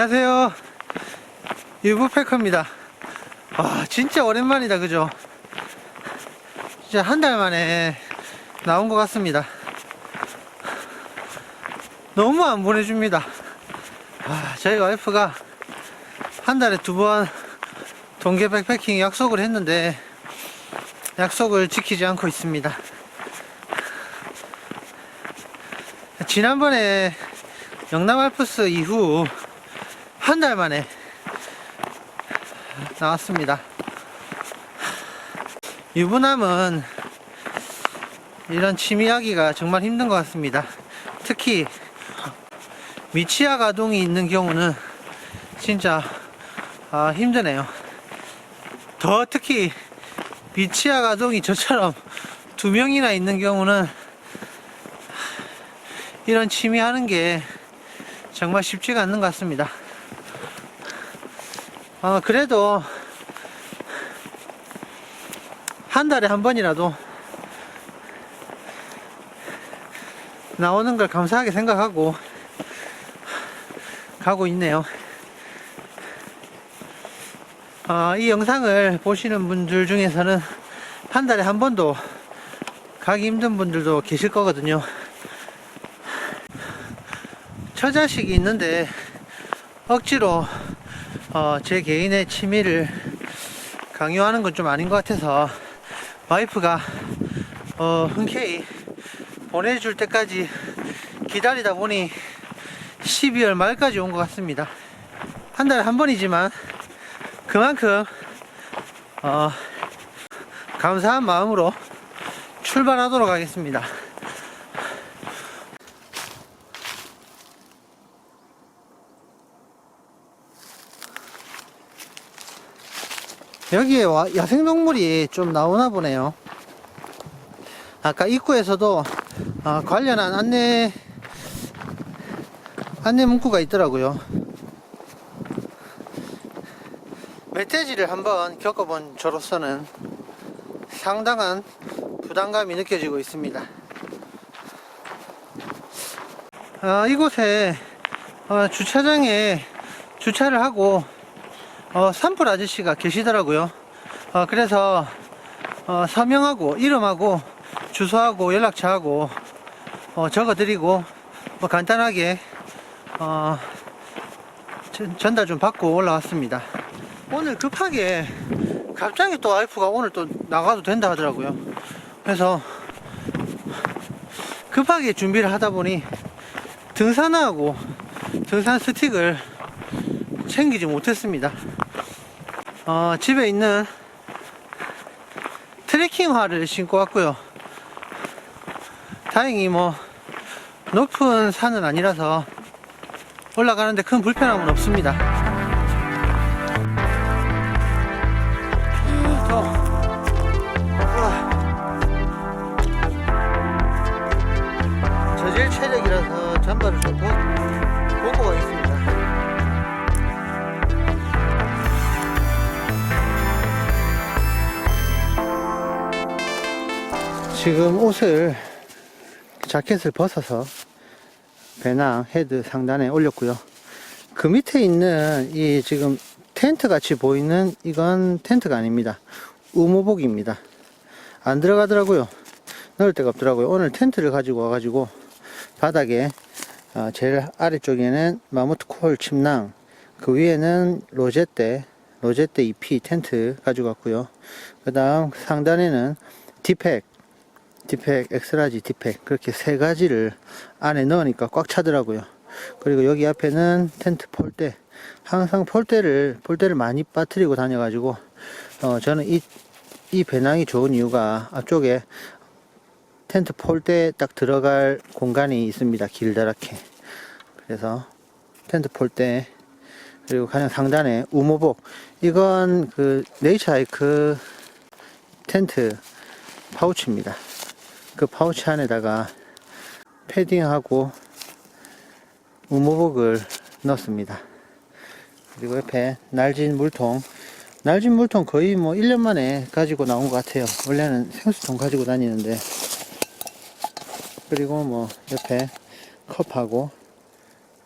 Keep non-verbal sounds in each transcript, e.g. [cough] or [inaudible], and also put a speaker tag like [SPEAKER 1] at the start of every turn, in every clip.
[SPEAKER 1] 안녕하세요. 유부패커입니다. 와, 진짜 오랜만이다, 그죠? 진짜 한 달 만에 나온 것 같습니다. 너무 안 보내줍니다. 아, 저희 와이프가 한 달에 두 번 동계 백패킹 약속을 했는데 약속을 지키지 않고 있습니다. 지난번에 영남 알프스 이후 한 달 만에 나왔습니다. 유부남은 이런 취미하기가 정말 힘든 것 같습니다. 특히 미치아 가동이 있는 경우는 진짜 아, 힘드네요. 더 특히 미치아 가동이 저처럼 두 명이나 있는 경우는 이런 취미 하는 게 정말 쉽지가 않는 것 같습니다. 어, 그래도 한 달에 한 번이라도 나오는 걸 감사하게 생각하고 가고 있네요. 어, 이 영상을 보시는 분들 중에서는 한 달에 한 번도 가기 힘든 분들도 계실 거거든요. 처자식이 있는데 억지로 어, 제 개인의 취미를 강요하는 건 좀 아닌 것 같아서 와이프가 어, 흔쾌히 보내줄 때까지 기다리다 보니 12월 말까지 온 것 같습니다. 한 달에 한 번이지만 그만큼 어, 감사한 마음으로 출발하도록 하겠습니다. 여기에 와, 야생동물이 좀 나오나 보네요. 아까 입구에서도 어, 관련한 안내 안내 문구가 있더라고요. 멧돼지를 한번 겪어본 저로서는 상당한 부담감이 느껴지고 있습니다. 어, 이곳에 어, 주차장에 주차를 하고 어, 산불 아저씨가 계시더라고요. 어, 그래서 어, 서명하고 이름하고 주소하고 연락처하고 어, 적어드리고 뭐 간단하게 어, 전- 전달 좀 받고 올라왔습니다. 오늘 급하게 갑자기 또 와이프가 오늘 또 나가도 된다 하더라고요. 그래서 급하게 준비를 하다 보니 등산하고 등산 스틱을 챙기지 못했습니다. 어, 집에 있는 트레킹화를 신고 왔고요. 다행히 뭐 높은 산은 아니라서 올라가는데 큰 불편함은 없습니다. 지금 옷을 자켓을 벗어서 배낭 헤드 상단에 올렸고요. 그 밑에 있는 이 지금 텐트 같이 보이는 이건 텐트가 아닙니다. 우모복입니다. 안 들어가더라고요. 넣을 데가 없더라고요. 오늘 텐트를 가지고 와가지고 바닥에 어, 제일 아래쪽에는 마모트 콜 침낭 그 위에는 로제떼 로제떼 EP 텐트 가지고 왔고요. 그 다음 상단에는 디팩 디팩, 엑스라지 디팩 그렇게 세 가지를 안에 넣으니까 꽉 차더라고요. 그리고 여기 앞에는 텐트 폴대. 항상 폴대를 폴대를 많이 빠뜨리고 다녀가지고 어, 저는 이, 이 배낭이 좋은 이유가 앞쪽에 텐트 폴대 딱 들어갈 공간이 있습니다. 길다랗게. 그래서 텐트 폴대 그리고 가장 상단에 우모복 이건 그 네이처 하이크 텐트 파우치입니다. 그 파우치 안에다가 패딩하고 우무복을 넣었습니다. 그리고 옆에 날진 물통. 날진 물통 거의 뭐 1년 만에 가지고 나온 것 같아요. 원래는 생수통 가지고 다니는데. 그리고 뭐 옆에 컵하고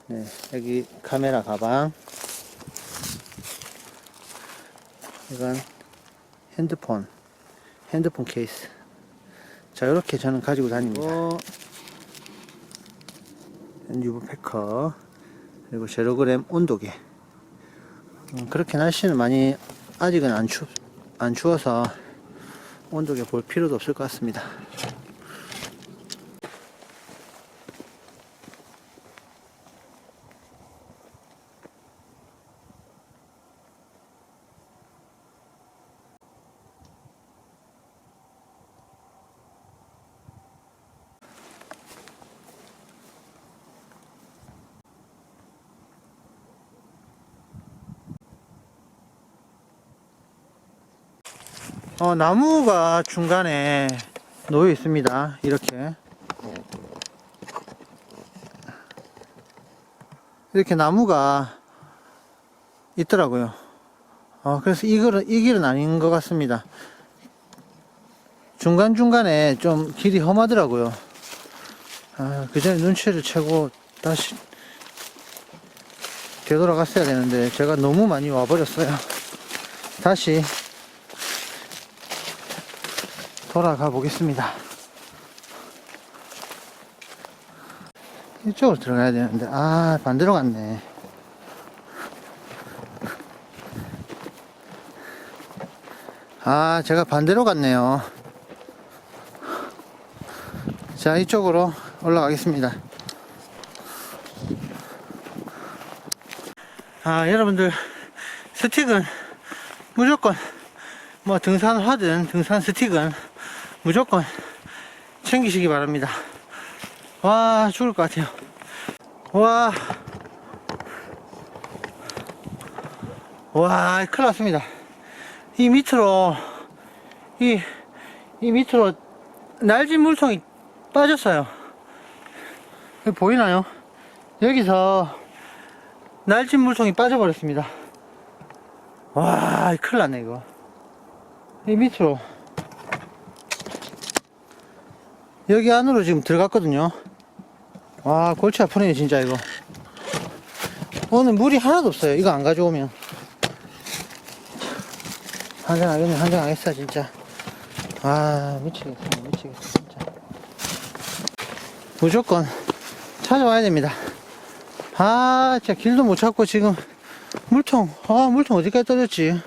[SPEAKER 1] 네, 여기 카메라 가방. 이건 핸드폰, 핸드폰 케이스. 자, 이렇게 저는 가지고 다닙니다. 유브 패커, 그리고 제로그램 온도계. 음, 그렇게 날씨는 많이 아직은 안 추, 안 추워서 온도계 볼 필요도 없을 것 같습니다. 어, 나무가 중간에 놓여 있습니다. 이렇게. 이렇게 나무가 있더라고요. 어, 그래서 이 길은, 이 길은 아닌 것 같습니다. 중간중간에 좀 길이 험하더라고요. 아, 그 전에 눈치를 채고 다시 되돌아갔어야 되는데 제가 너무 많이 와버렸어요. 다시 돌아가 보겠습니다. 이쪽으로 들어가야 되는데, 아, 반대로 갔네. 아, 제가 반대로 갔네요. 자, 이쪽으로 올라가겠습니다. 아, 여러분들, 스틱은 무조건, 뭐, 등산을 하든, 등산 스틱은 무조건 챙기시기 바랍니다. 와, 죽을 것 같아요. 와. 와, 큰일 났습니다. 이 밑으로, 이, 이 밑으로 날진 물통이 빠졌어요. 보이나요? 여기서 날진 물통이 빠져버렸습니다. 와, 큰일 났네, 이거. 이 밑으로. 여기 안으로 지금 들어갔거든요. 와, 골치 아프네요, 진짜 이거. 오늘 물이 하나도 없어요. 이거 안 가져오면. 한잔하겠네, 한잔하겠어, 진짜. 아, 미치겠어, 미치겠어, 진짜. 무조건 찾아와야 됩니다. 아, 진짜 길도 못 찾고 지금 물통, 아, 물통 어디까지 떨어졌지?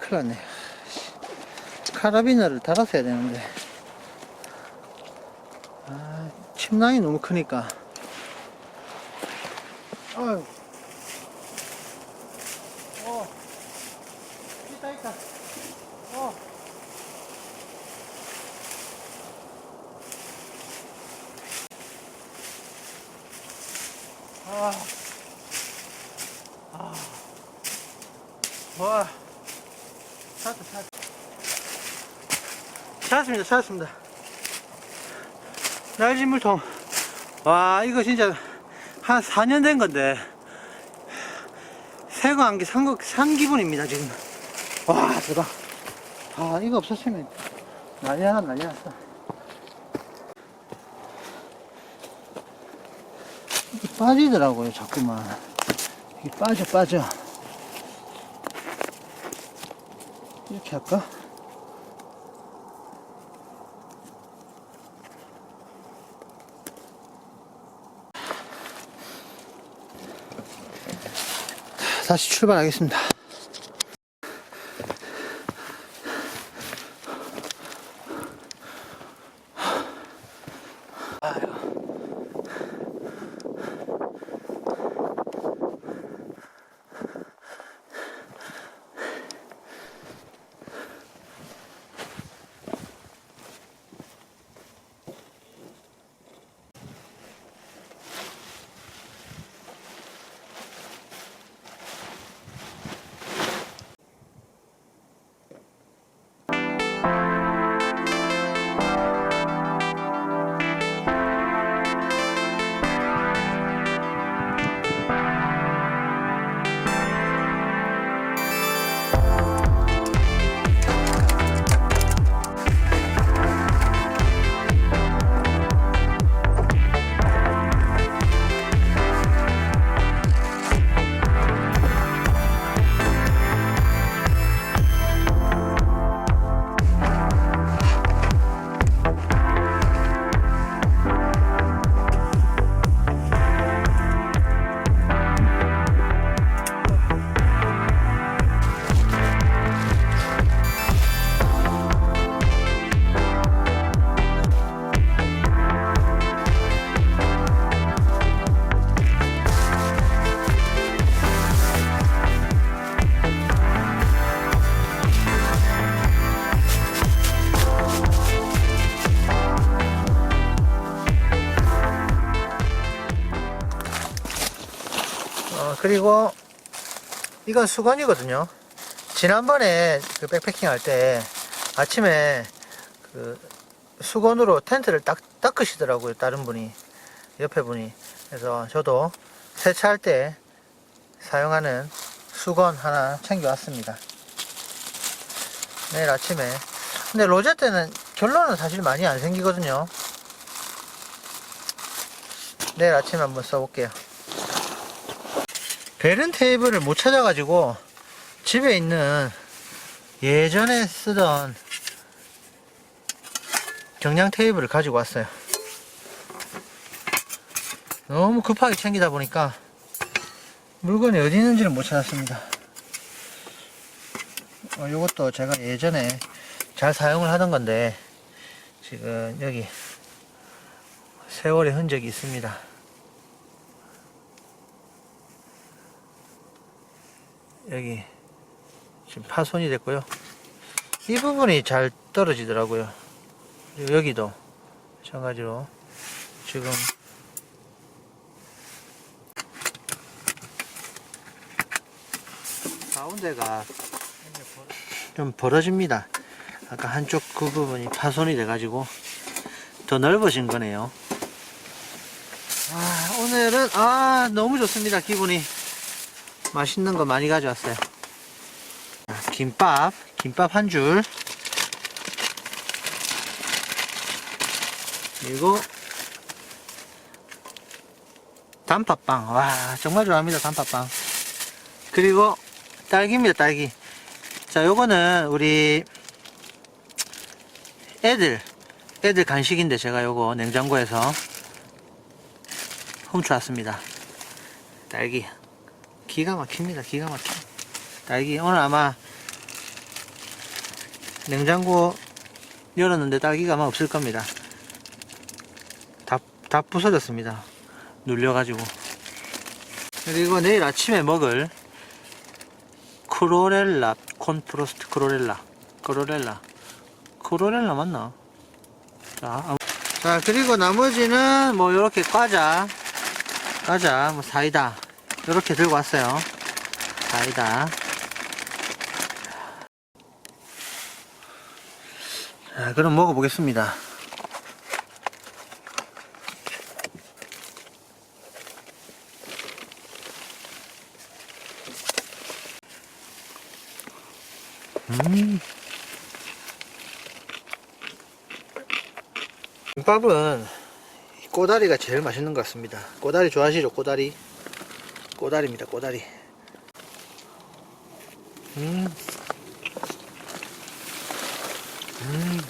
[SPEAKER 1] 큰일 났네. 카라비너를 달았어야 되는데. 아, 침낭이 너무 크니까. 아유. 어. 있다, 있다. 어. 아. 아. 와. 찾았다, 찾았다. 찾았습니다, 찾았습니다. 날진 물통. 와, 이거 진짜 한 4년 된 건데. 새거 한개 산, 거, 산 기분입니다, 지금. 와, 대박. 아, 이거 없었으면 난리 하나 난리 났어. 빠지더라고요, 자꾸만. 이게 빠져, 빠져. 이렇게 할까? 다시 출발하겠습니다. 그리고 이건 수건이거든요. 지난번에 그 백패킹 할 때 아침에 그 수건으로 텐트를 딱 닦으시더라고요. 다른 분이 옆에 분이. 그래서 저도 세차할 때 사용하는 수건 하나 챙겨왔습니다. 내일 아침에. 근데 로제 때는 결론은 사실 많이 안 생기거든요. 내일 아침에 한번 써볼게요. 베른 테이블을 못 찾아가지고 집에 있는 예전에 쓰던 경량 테이블을 가지고 왔어요. 너무 급하게 챙기다 보니까 물건이 어디 있는지를 못 찾았습니다. 어, 이것도 제가 예전에 잘 사용을 하던 건데 지금 여기 세월의 흔적이 있습니다. 여기 지금 파손이 됐고요. 이 부분이 잘 떨어지더라고요. 그리고 여기도 마찬가지로 지금 가운데가 좀 벌어집니다. 아까 한쪽 그 부분이 파손이 돼가지고 더 넓어진 거네요. 아, 오늘은 아 너무 좋습니다. 기분이 맛있는 거 많이 가져왔어요. 자, 김밥, 김밥 한 줄. 그리고 단팥빵. 와, 정말 좋아합니다. 단팥빵. 그리고 딸기입니다. 딸기. 자, 요거는 우리 애들 애들 간식인데 제가 요거 냉장고에서 훔쳐왔습니다. 딸기. 기가 막힙니다. 기가 막혀. 딸기. 오늘 아마 냉장고 열었는데 딸기가 아마 없을 겁니다. 다, 다 부서졌습니다. 눌려가지고. 그리고 내일 아침에 먹을 크로렐라, 콘프로스트 크로렐라. 크로렐라. 크로렐라 맞나? 자, 자, 그리고 나머지는 뭐, 요렇게 과자, 과자, 뭐, 사이다. 요렇게 들고 왔어요. 사이다. 자, 그럼 먹어보겠습니다. 음. 김밥은 이 꼬다리가 제일 맛있는 것 같습니다. 꼬다리 좋아하시죠? 꼬다리. 꼬다리입니다. 꼬다리. 음. 음.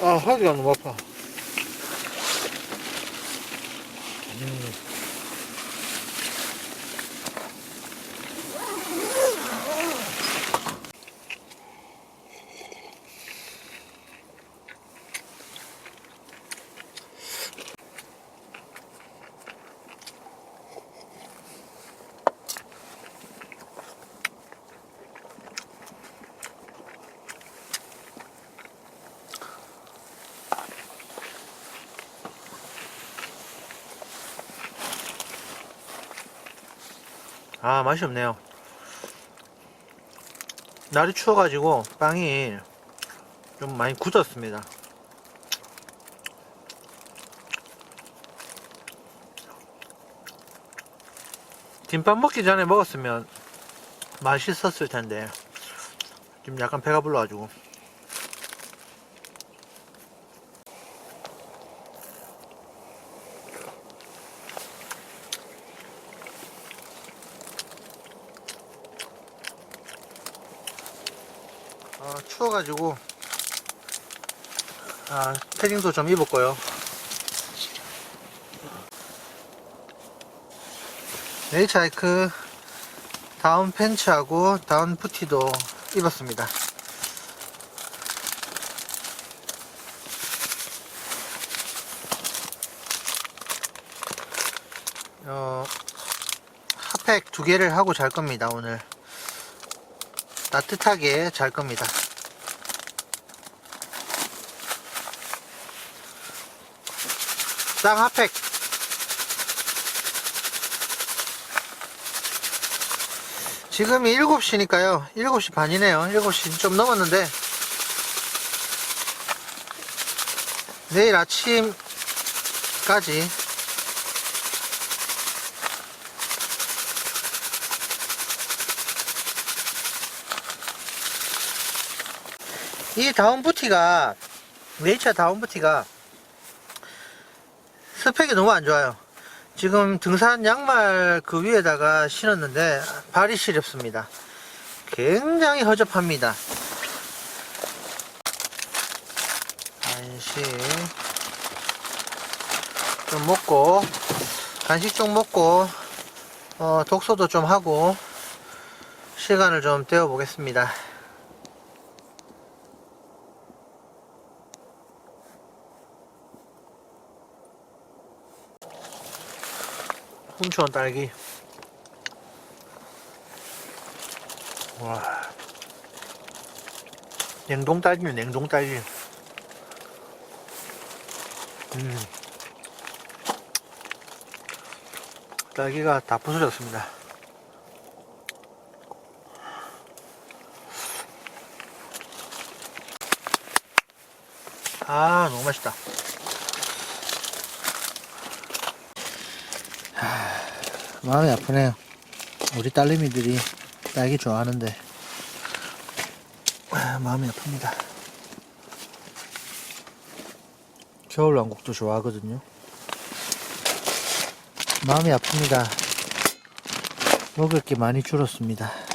[SPEAKER 1] 아, 하기가 너무 아파. 음. 아 맛이 없네요. 날이 추워가지고 빵이 좀 많이 굳었습니다. 김밥 먹기 전에 먹었으면 맛있었을 텐데. 지금 약간 배가 불러가지고 아, 추워가지고 아, 패딩도 좀 입었고요. 네이처 하이크 다운 팬츠하고 다운 푸티도 입었습니다. 어, 핫팩 두 개를 하고 잘 겁니다, 오늘. 따뜻하게 잘 겁니다. 쌍핫팩. 지금이 7시니까요. 7시 반이네요. 7시 좀 넘었는데. 내일 아침까지. 이 다운부티가 네이처 다운부티가 스펙이 너무 안 좋아요. 지금 등산 양말 그 위에다가 신었는데 발이 시렵습니다. 굉장히 허접합니다. 간식 좀 먹고 간식 좀 먹고 어, 독서도 좀 하고 시간을 좀 때워 보겠습니다. 훔쳐온 딸기. 와. 냉동 딸기네, 냉동 딸기. 음. 딸기가 다 부서졌습니다. 아, 너무 맛있다. 마음이 아프네요. 우리 딸내미들이 딸기 좋아하는데 아, 마음이 아픕니다. 겨울 왕국도 좋아하거든요. 마음이 아픕니다. 먹을 게 많이 줄었습니다.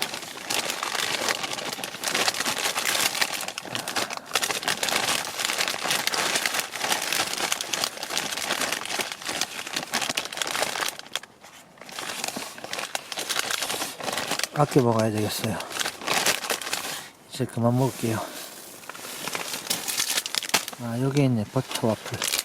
[SPEAKER 1] 아껴 먹어야 되겠어요. 이제 그만 먹을게요. 아, 여기 있네. 버터 와플.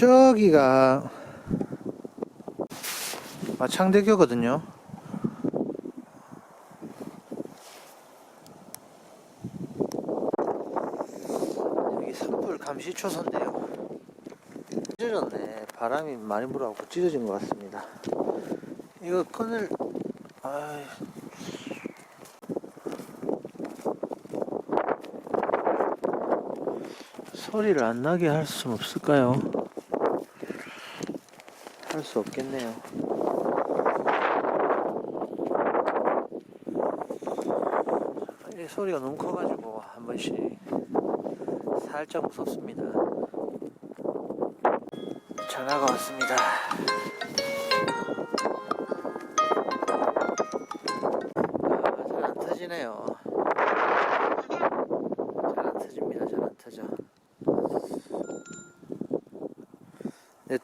[SPEAKER 1] 저기가 마창대교거든요. 여기 산불 감시초소인데요. 찢어졌네. 바람이 많이 불어갖고 찢어진 것 같습니다. 이거 끈을 아이. 소리를 안 나게 할 수는 없을까요? 할수 없겠네요. 이 소리가 너무 커가지고 한 번씩 살짝 무섭습니다. 전화가 왔습니다.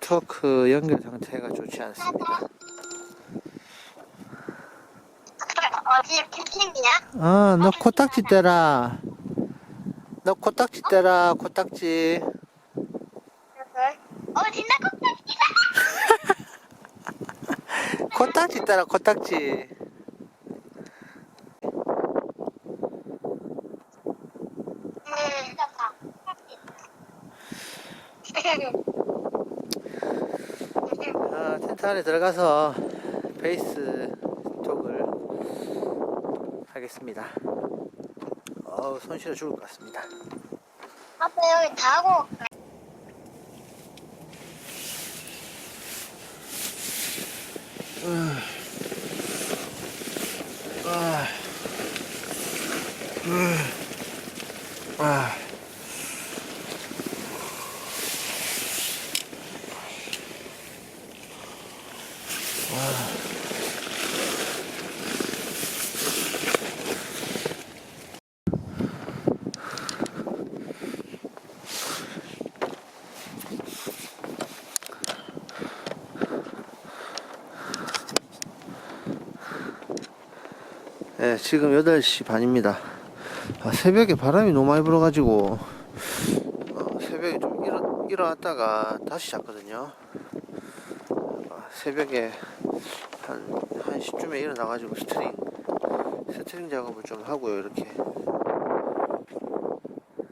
[SPEAKER 1] 네트워크 연결 상태가 좋지 않습니다.
[SPEAKER 2] 어디 캠핑이야?
[SPEAKER 1] 아, 너 코딱지 떼라. 너 코딱지 떼라, 코딱지.
[SPEAKER 2] 어, 진짜 껍데기다. [laughs]
[SPEAKER 1] 코딱지 떼라, 코딱지. 아, 텐트 안에 들어가서 베이스 톡을 하겠습니다. 어우, 손 실어 죽을 것 같습니다.
[SPEAKER 2] 아빠 여기 다 하고 올게.
[SPEAKER 1] 아, 음, 아. 네, 지금 8시 반입니다. 아, 새벽에 바람이 너무 많이 불어가지고 어, 새벽에 좀 일어, 일어났다가 다시 잤거든요. 아, 새벽에 한 1시쯤에 일어나가지고 스트링 스트링 작업을 좀 하고요 이렇게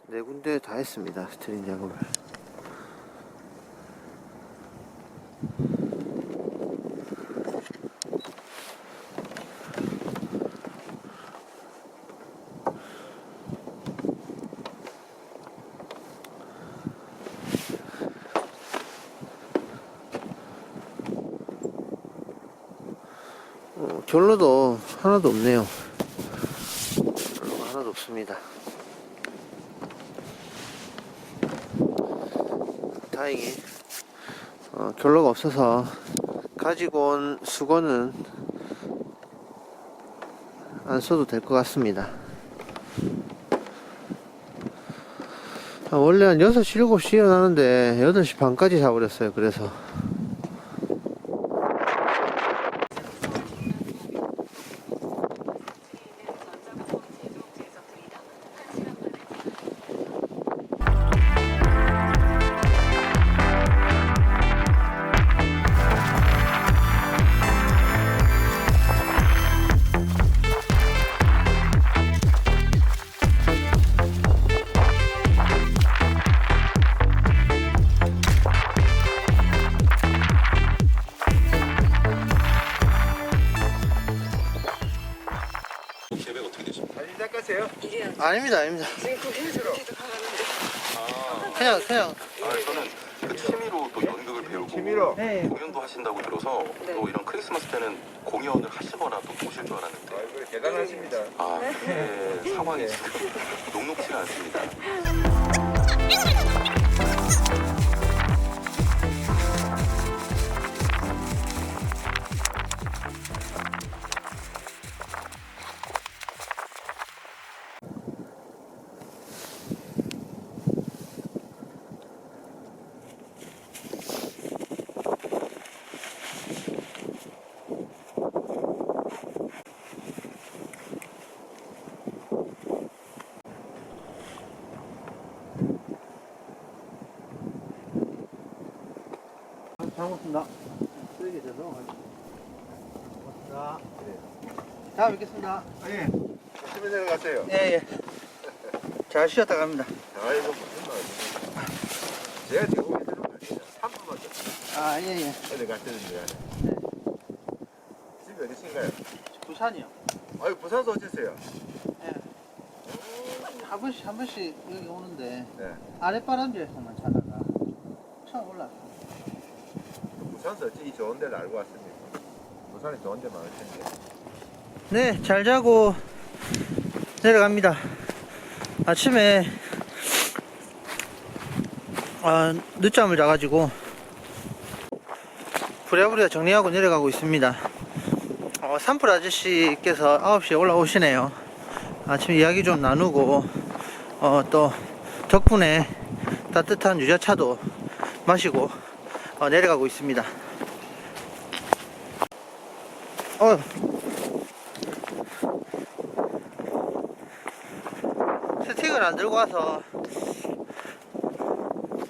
[SPEAKER 1] 네 군데 다 했습니다 스트링 작업을 어, 결로도 하나도 없네요. 결로가 하나도 없습니다. 다행히 어, 결로가 없어서 가지고 온 수건은 안 써도 될 것 같습니다. 아, 원래 한 6시, 7시 일어나는데 8시 반까지 자버렸어요. 그래서 그
[SPEAKER 3] 취미로 또 연극을 배우고
[SPEAKER 4] 취미로?
[SPEAKER 1] 네.
[SPEAKER 3] 공연도 하신다고 들어서 또 이런 크리스마스 때는 공연을 하시거나 또 보실 줄 알았는데
[SPEAKER 4] 아이고 대단하십니다.
[SPEAKER 3] 아, 네, 상황이 지금 [laughs] 녹록치가 않습니다. [laughs]
[SPEAKER 1] 다음 뵙겠습니다.
[SPEAKER 4] 예. 조심히 내려가세요.
[SPEAKER 1] 예, 예. 잘 쉬었다 갑니다.
[SPEAKER 4] 아이고 무슨 말이야. 제가 지금 해드는 거 아니에요. 3분밖에
[SPEAKER 1] 아, 예, 예.
[SPEAKER 4] 어디 갔다는데. 집이 어디신가요?
[SPEAKER 1] 부산이요.
[SPEAKER 4] 아유 부산서 어디세요?
[SPEAKER 1] 예. 한 번씩, 한 번씩 여기 오는데,
[SPEAKER 4] 네.
[SPEAKER 1] 아랫바람지에서만 자다가 처음 올라왔어요.
[SPEAKER 4] 부산서 어찌 좋은 데를 알고 왔습니까? 부산에 좋은 데 많을 텐데.
[SPEAKER 1] 네, 잘 자고 내려갑니다. 아침에 아, 늦잠을 자가지고 부랴부랴 정리하고 내려가고 있습니다. 어, 산불 아저씨께서 9시에 올라오시네요. 아침 이야기 좀 나누고 어, 또 덕분에 따뜻한 유자차도 마시고 어, 내려가고 있습니다. 어, 들고 와서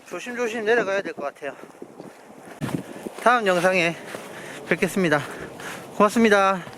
[SPEAKER 1] 조심조심 내려가야 될 것 같아요. 다음 영상에 뵙겠습니다. 고맙습니다.